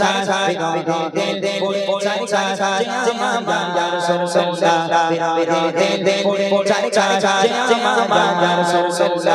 চাই বিরোধে পড়ে চাই চাই জামা ইয়া রাসূলুল্লাহ বিরোধে পড়ে চাই চাই জামা ইয়া রাসূলুল্লাহ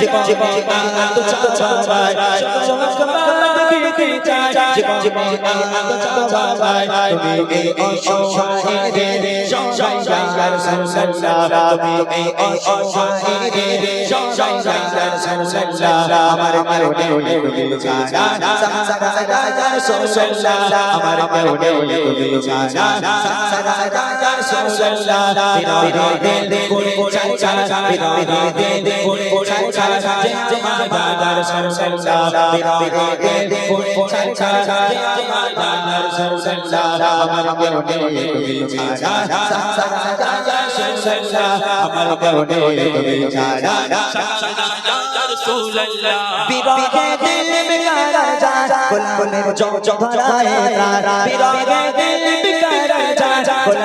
জীবন জীবন আনন্দ চাচায় চমক ছাড়া সারা ইয়া রাসূলুল্লাহ আমার কেউ নেই তুমি ছাড়া কত চলে রেখে বাবা কলি যা শিশন হয়ে যা জীবনে আমার বিরহে দিল বিকার যা গোলামের চোখ চোখ ধরায় প্রাণ বিরহে দিল বিকার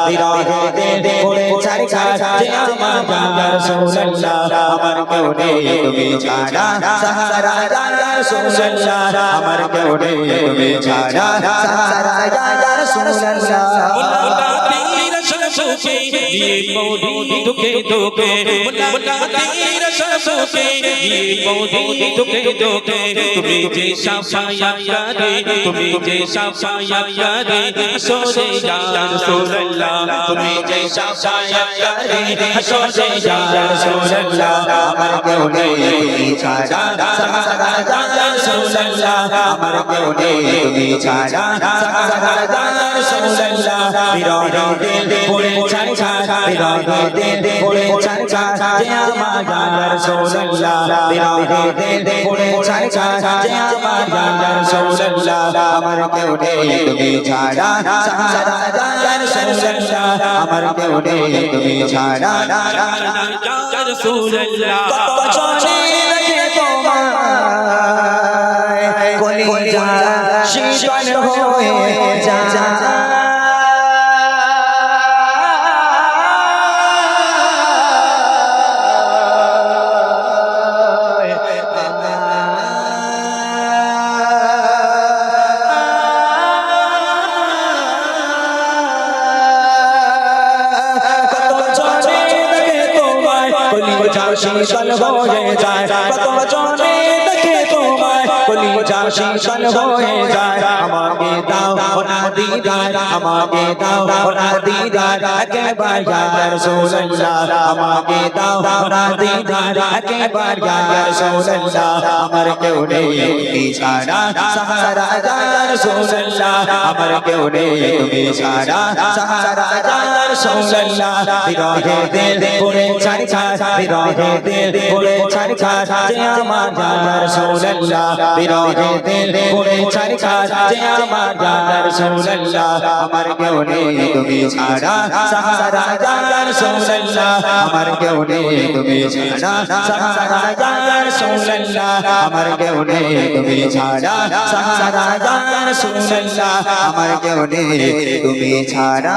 বিরহে কেঁদে পড়ে চাই কাছে আমার রাসূলুল্লাহ আমার কেউ নেই তুমি ছাড়া সাহারা রাসূলুল্লাহ আমার কেউ নেই তুমি ছাড়া সাহারা রাসূলুল্লাহ দিয়ে মৌদি দুঃখে দুঃখে মোটা মোটা সাসোতে ये মৌদি তোকে তোকে তুমি যে সাফায়া করে তুমি যে সাফায়া করে সোরে ইয়া রাসূলুল্লাহ, তুমি যে সাফায়া করে সোরে ইয়া রাসূলুল্লাহ, আমার কেউ নেই ছাড়া সারা সারা জানা রাসূলুল্লাহ, আমার কেউ নেই তুমি ছাড়া সারা সারা জানা রাসূলুল্লাহ বিরহ দিল পড়ে ছাড়া বিরহ দিল পড়ে ছাড়া যে আমার রাসূলুল্লাহ বিরাহে দে পড়ে চাই যে আমার রাসূলুল্লাহ আমার কেউ নেই তুমি ছাড়া সাহারা রাসূলুল্লাহ আমার কেউ নেই তুমি ছাড়া রাসূলুল্লাহ কত চলে লাগে তোমার কলি যা শীতল হয়ে যা শীতল হয়ে যায় কত জনে দেখে তোমায় কলিজা শীতল হয়ে যায় আমাকে দাও ওনা দিদার আমাকে দাও ওনা দিদার একবার ইয়া রাসূলুল্লাহ আমাকে দাও ওনা দিদার একবার ইয়া রাসূলুল্লাহ আমার কেউ নেই তুমি ছাড়া সাহারা ইয়া রাসূলুল্লাহ আমার কেউ নেই তুমি ছাড়া সাহারা ইয়া রাসূলুল্লাহ বিরহে দিল পড়ে ছাড় ছাড় বিরহে দিল পড়ে ছাড় ছাড় যে আমার ইয়া রাসূলুল্লাহ বিরহে দিল পড়ে ছাড় ছাড় যে আমার ইয়া রাসূলুল্লাহ আমার কেউ নেই তুমি ছাড়া সাহারা ইয়া রাসূলুল্লাহ আমার কেউ নেই তুমি ছাড়া সাহারা আমার কেউ নেই তুমি ছাড়া